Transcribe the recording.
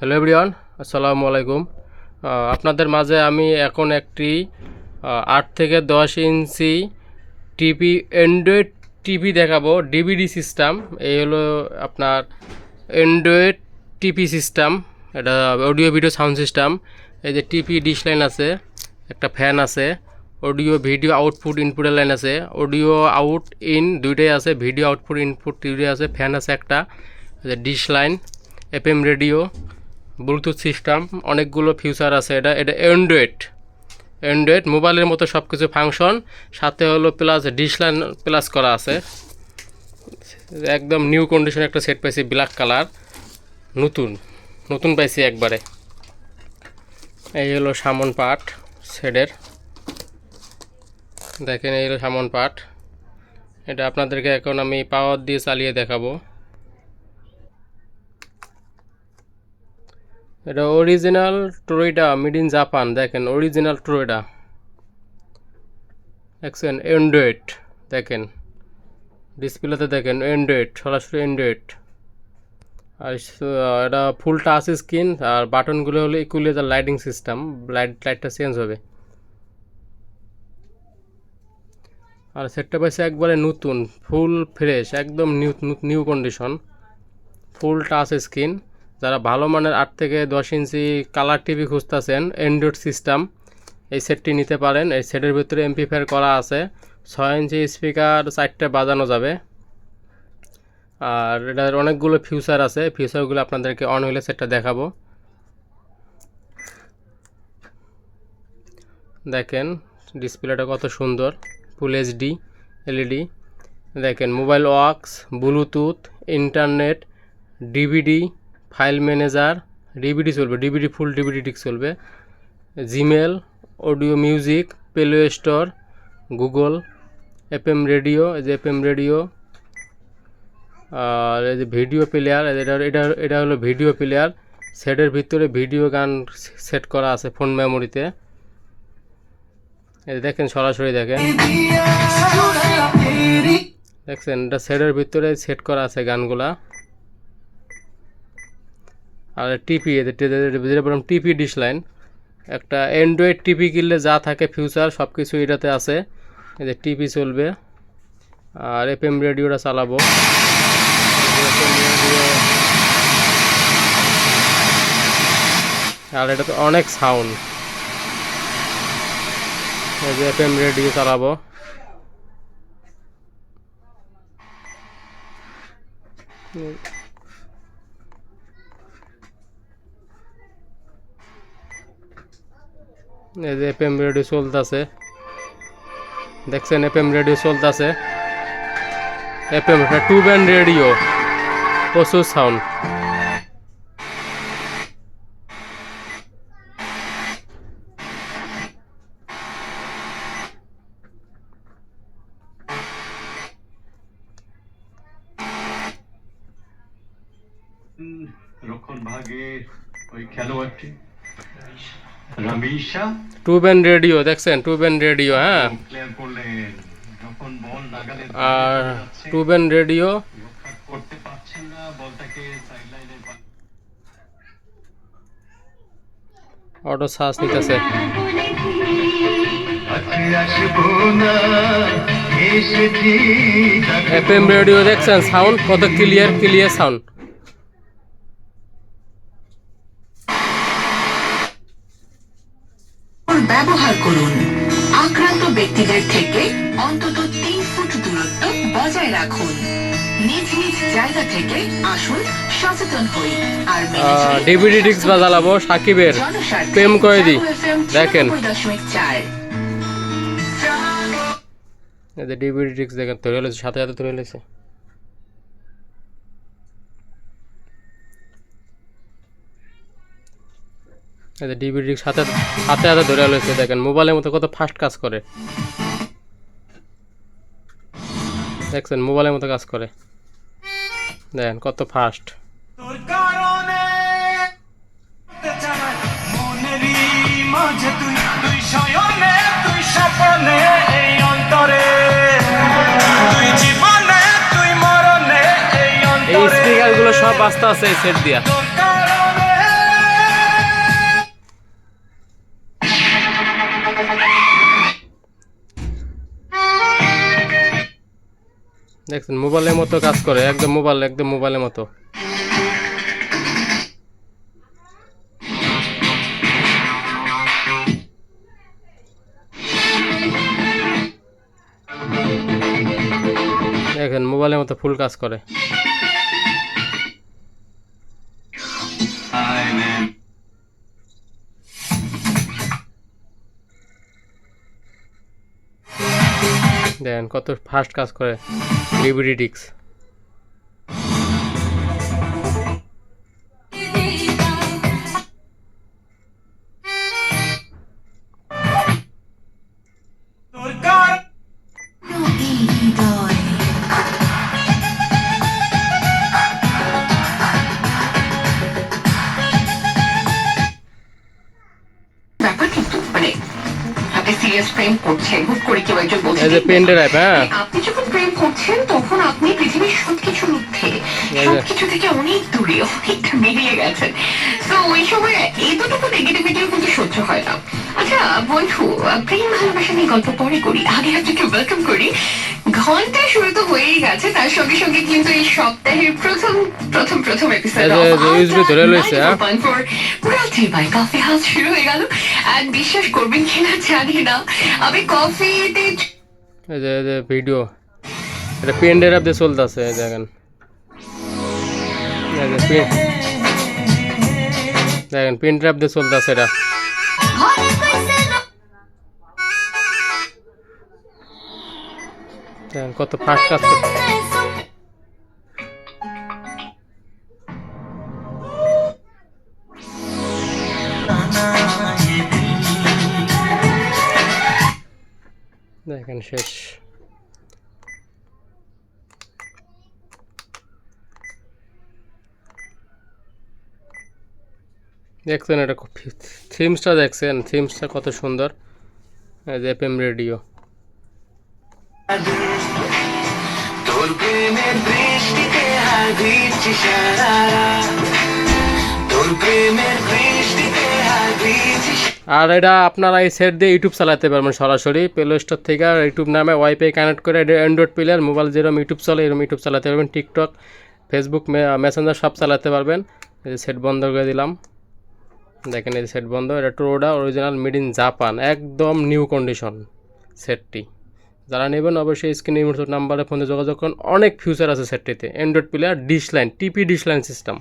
Hello everyone আসসালামু আলাইকুম। আপনাদের মাঝে আমি এখন একটি আট থেকে দশ ইঞ্চি টিভি অ্যান্ড্রয়েড টিভি দেখাবো ডিভিডি সিস্টেম এই হলো আপনার অ্যান্ড্রয়েড টিভি সিস্টেম এটা অডিও ভিডিও সাউন্ড সিস্টেম এই যে টিভি ডিশ লাইন আছে, একটা ফ্যান আছে অডিও ভিডিও আউটপুট ইনপুটের লাইন আছে অডিও আউট ইন দুইটাই আছে ভিডিও আউটপুট ইনপুট দুইটাই আছে ফ্যান আছে একটা dish line FM radio bluetooth system অনেকগুলো ফিউচার আছে এটা। এটা অ্যান্ড্রয়েড অ্যান্ড্রয়েড মোবাইলের মতো সব কিছু ফাংশন সাথে হলো প্লাস ডিশ লাইন প্লাস করা আছে। একদম নিউ কন্ডিশন একটা সেট পাইছি ব্ল্যাক কালার নতুন নতুন পাইছি একবারে। এই হলো সামন পাট সেডের দেখেন এই হলো সামন পাট। এটা আপনাদেরকে এখন আমি পাওয়ার দিয়ে চালিয়ে দেখাবো। এটা অরিজিনাল ট্রোইডা মেড ইন জাপান দেখেন অরিজিনাল ট্রোইডা দেখছেন অ্যান্ড্রয়েড দেখেন। ডিসপ্লেতে দেখেন অ্যান্ড্রয়েড সরাসরি অ্যান্ড্রয়েড আর এটা ফুল টাচ স্ক্রিন আর বাটনগুলো হলো ইকুয়ালাইজার লাইটিং সিস্টেম লাইট লাইটটা চেঞ্জ হবে। আর সেটটা পাইছে একবারে নতুন ফুল ফ্রেশ একদম new new condition full touch screen যারা ভালো মানের আট থেকে দশ ইঞ্চি কালার টিভি খুঁজতেছেন অ্যান্ড্রয়েড সিস্টেম এই সেটটি নিতে পারেন। এই সেটের ভিতরে এমপিফায়ার করা আছে। ছয় ইঞ্চি স্পিকার চারটে বাজানো যাবে। আর এটার অনেকগুলো ফিউচার আছে। ফিউচারগুলো আপনাদেরকে অন হলে সেটটা দেখাবো। দেখেন ডিসপ্লেটা কত সুন্দর। ফুল এইচডি এলইডি দেখেন mobile wax bluetooth internet DVD file manager, DVD চলবে, ডিভিডি ফুল, ডিভিডি ঠিক চলবে। Gmail, audio music, play store, Google, FM radio, এই যে এফএম রেডিও, আর এই যে ভিডিও প্লেয়ার এটা এটা এটা হলো ভিডিও প্লেয়ার। সেটের ভিতরে ভিডিও গান সেট করা আছে ফোন মেমোরিতে। এই দেখেন, সরাসরি দেখেন। দেখছেন, এটা সেটের ভিতরে সেট করা আছে গানগুলা। আর টিপি যেটা বললাম টিপি ডিশ লাইন একটা অ্যান্ড্রয়েড টিপি কিনলে যা থাকে ফিউচার সব কিছু এটাতে আছে। এই যে টিপি চলবে। আর এফএম রেডিওটা চালাবো। আর এটা তো অনেক সাউন্ড এই যে এফএম রেডিও চালাবো। এই যে এফএম রেডিও চলতেছে। দেখছেন এফএম রেডিও চলতেছে। এফএম টু ব্যান্ড রেডিও প্রচুর সাউন্ড রক্ষণ ভাগের ওই খেলোয়াড়টি। টু ব্যান্ড রেডিও দেখছেন? টু ব্যান্ড রেডিও হ্যাঁ? আর টু ব্যান্ড রেডিও। অটো শ্বাস নিতেছে। এফএম রেডিও দেখছেন? সাউন্ড কত ক্লিয়ার ক্লিয়ার সাউন্ড। ব্যবহার করুন। আক্রান্ত ব্যক্তিদের থেকে অন্তত তিন ফুট দূরত্ব বজায় রাখুন। নিজ নিজ জায়গা থেকে আসুন সচেতন হই আর ডিভিডি ডিস্ক বাজালাবো সাকিবের প্রেম কয়েদি দেখেন। 94.4 এই যে ডিভিডি ডিস্ক দেখেন লেছে সাথে সাথে ধরে লেছে এই ডিভিডি সাথে হাতে হাতে ধরে লেছে দেখেন মোবাইলের মতো কত ফাস্ট কাজ করে। দেখছেন মোবাইলের মতো কাজ করে। দেখেন কত ফাস্ট তোর কারণে মনেরই মাঝে তুই সেট শয়নে দেখছেন, মোবাইলের মতো কাজ করে, একদম মোবাইল, একদম মোবাইলের মতো। দেখেন, মোবাইলের মতো ফুল কাজ করে। দেখেন কত ফাস্ট কাজ করে ডিভিডি ডিক্স এই যে পেন ড্রাইভ হ্যাঁ। আপনি যখন প্রেম করছেন তখন আপনি পৃথিবীর থেকে অনেক দূরে বেরিয়ে গেছেন। তো ওই সময় এই দুটুকু নেগেটিভিটিও কিন্তু সহ্য হয় না। আচ্ছা বন্ধু প্রেম ভালোবাসা নিয়ে গল্প পরে করি আগে আপনাকে ওয়েলকাম করি। ঘণ্টা শুরু তো হয়েই গেছে তার সঙ্গে সঙ্গে কিন্তু এই সপ্তাহের প্রথম প্রথম প্রথম এপিসোড? বাই কফি হাউস শুরু হয়ে গেল। আর বিশ্বাস করবেন কিনা জানি না। আমি কফিতে এই যে ভিডিও। এটা পেন ড্রাইভ দিয়ে চলতেছে, এই দেখেন। দেখেন, পেন ড্রাইভ দিয়ে চলতেছে এটা। দেখেন, কত ফাস্ট কাজ দেখেন শেষ। দেখছেন এটা থিমসটা দেখছেন, থিমসটা কত সুন্দর। এই যে এফএম রেডিও। তোর প্রেমের বৃষ্টিতে হারিয়েছি আর এটা আপনারা এই সেট দিয়ে ইউটিউব চালাতে পারবেন সরাসরি প্লে স্টোর থেকে। ইউটিউব নামে ওয়াইফাই কানেক্ট করে এটা অ্যান্ড্রয়েড প্লেয়ার মোবাইল যেরকম ইউটিউব চলে এরকম ইউটিউব চালাতে পারবেন। টিকটক ফেসবুক মেসেঞ্জার সব চালাতে পারবেন। এই সেট বন্ধ করে দিলাম। দেখেন এই সেট বন্ধ, এটা টোরোডা অরিজিনাল মেড ইন জাপান একদম নিউ কন্ডিশন সেটটি যারা নেবেন অবশ্যই স্ক্রিনে নাম্বারে ফোনে যোগাযোগ করুন। অনেক ফিউচার আছে সেটটিতে android player dish line TV dish line system